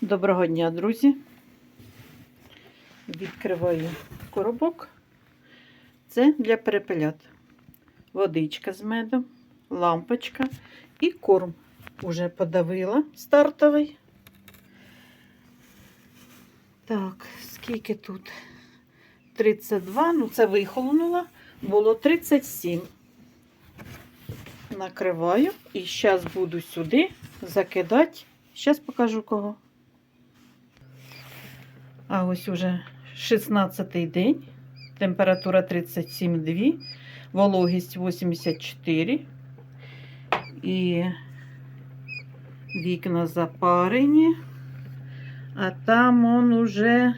Доброго дня, друзі. Відкриваю коробок. Це для перепелят. Водичка з медом, лампочка і корм. Уже подавила стартовий. Так, скільки тут? 32, ну це вихолонуло, було 37. Накриваю і зараз буду сюди закидати. Зараз покажу кого. А ось уже 16-й день. Температура 37,2, вологість 84. І вікна запарені. А там он уже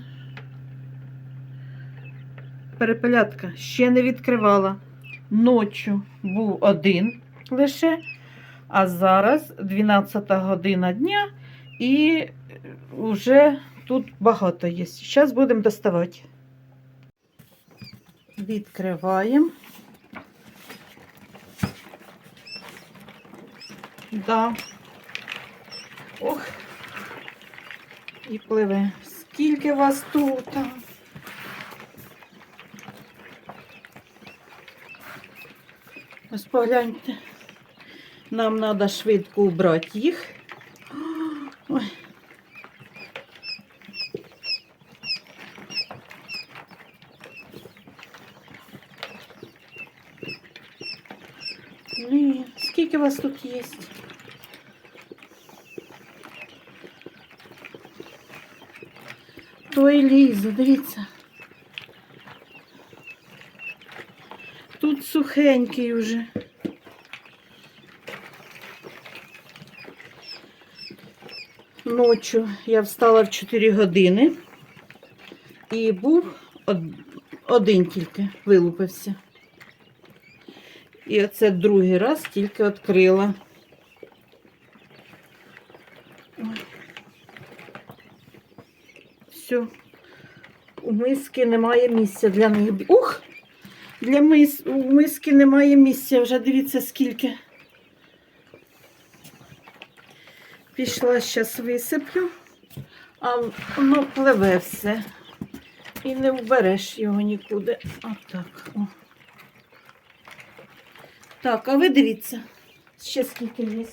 перепелятка ще не відкривала. Ночі був один лише, а зараз 12 година дня і вже тут багато є. Зараз будемо доставати. Відкриваємо. Да. Ох. І пливе. Скільки вас тут? Ось погляньте. Нам треба швидко убрати їх. Ой. Скільки вас тут є? Той лізе, дивіться. Тут сухенький уже. Ночі я встала в 4 години і був один тільки вилупився. І оце другий раз тільки відкрила. Все. У миски немає місця для них. Ух! Для мис... у миски немає місця. Вже дивіться скільки. Пішла, зараз висиплю, а воно пливе все. І не вбереш його нікуди. Отак. О. Так, а ви дивіться, ще скільки є.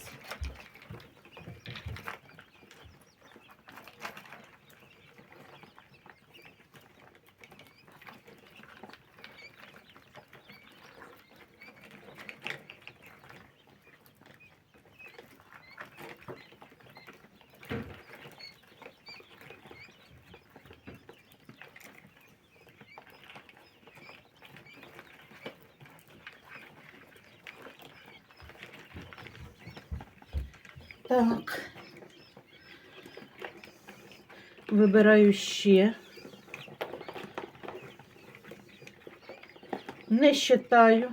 Так. Вибираю ще. Не считаю.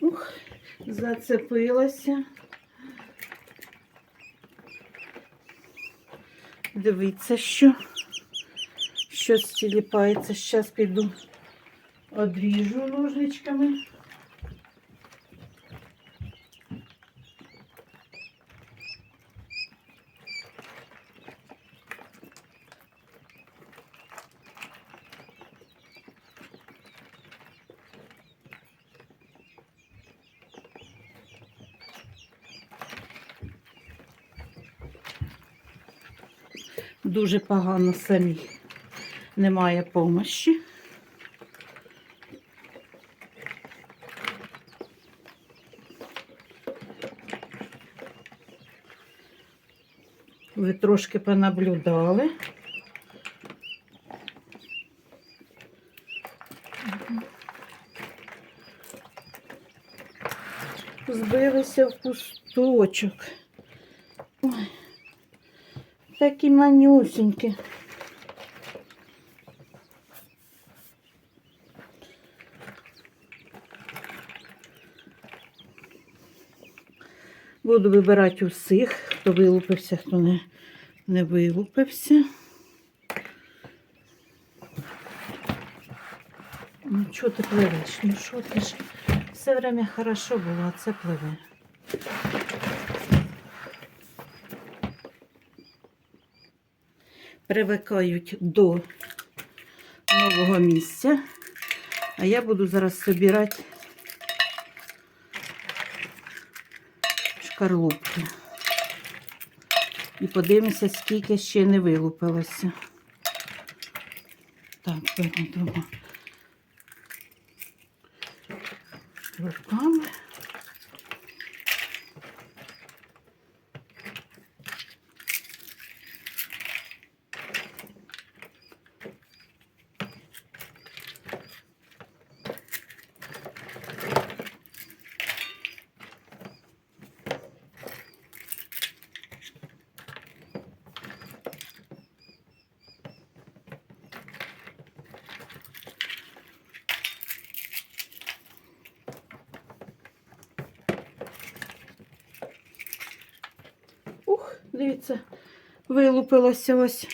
Ух, зацепилася. Дивіться, що. Щось тіліпається. Зараз піду одріжу ножничками. Дуже погано самі. Немає помощі. Ви трошки понаблюдали. Збилися в кусточок. Такі манюсенькі. Буду вибирати усіх, хто вилупився, хто не, не вилупився. Ну, чого ти пливеш? Ну що ти ж? Все время хорошо було, а це пливе. Привикають до нового місця. А я буду зараз збирати шкарлупки. І подивимося, скільки ще не вилупилося. Так, беремо руками. Ух, дивіться, вилупилося ось.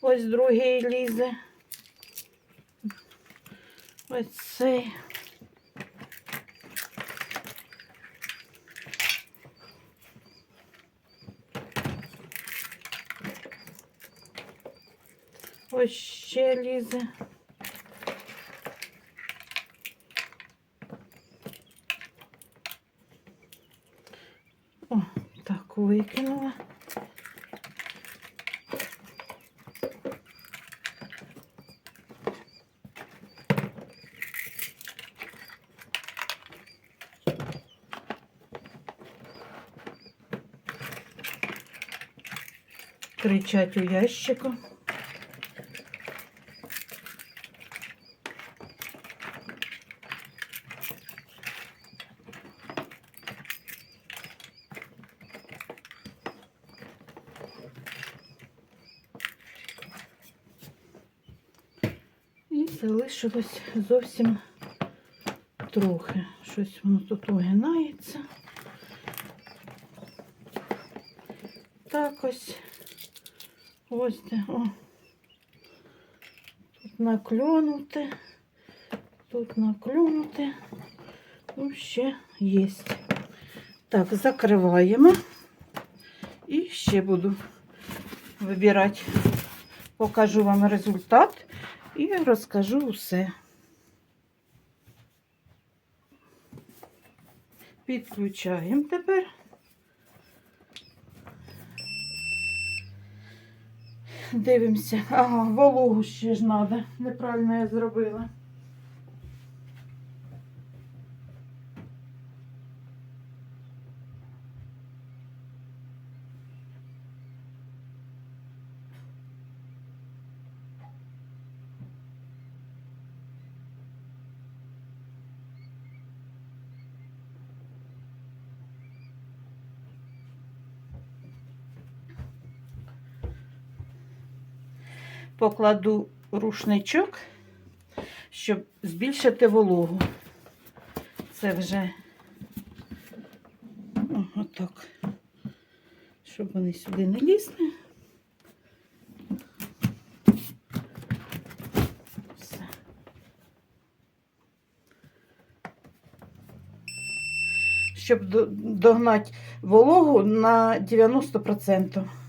Ось другий лізе. Ось цей. Ось ще лізе. О, так, викинула. Кричать у ящику. І залишилось зовсім трохи. Щось воно тут огинається. Так ось. Ось де. О. Тут наклюнути. Тут наклюнути. Ну, ще є. Так, закриваємо. І ще буду вибирати. Покажу вам результат і розкажу усе. Підключаємо тепер. Дивимося. Ага, вологу ще ж треба. Неправильно я зробила. Покладу рушничок, щоб збільшити вологу. Це вже О, отак, щоб вони сюди не лізли. Щоб до- догнати вологу на 90%.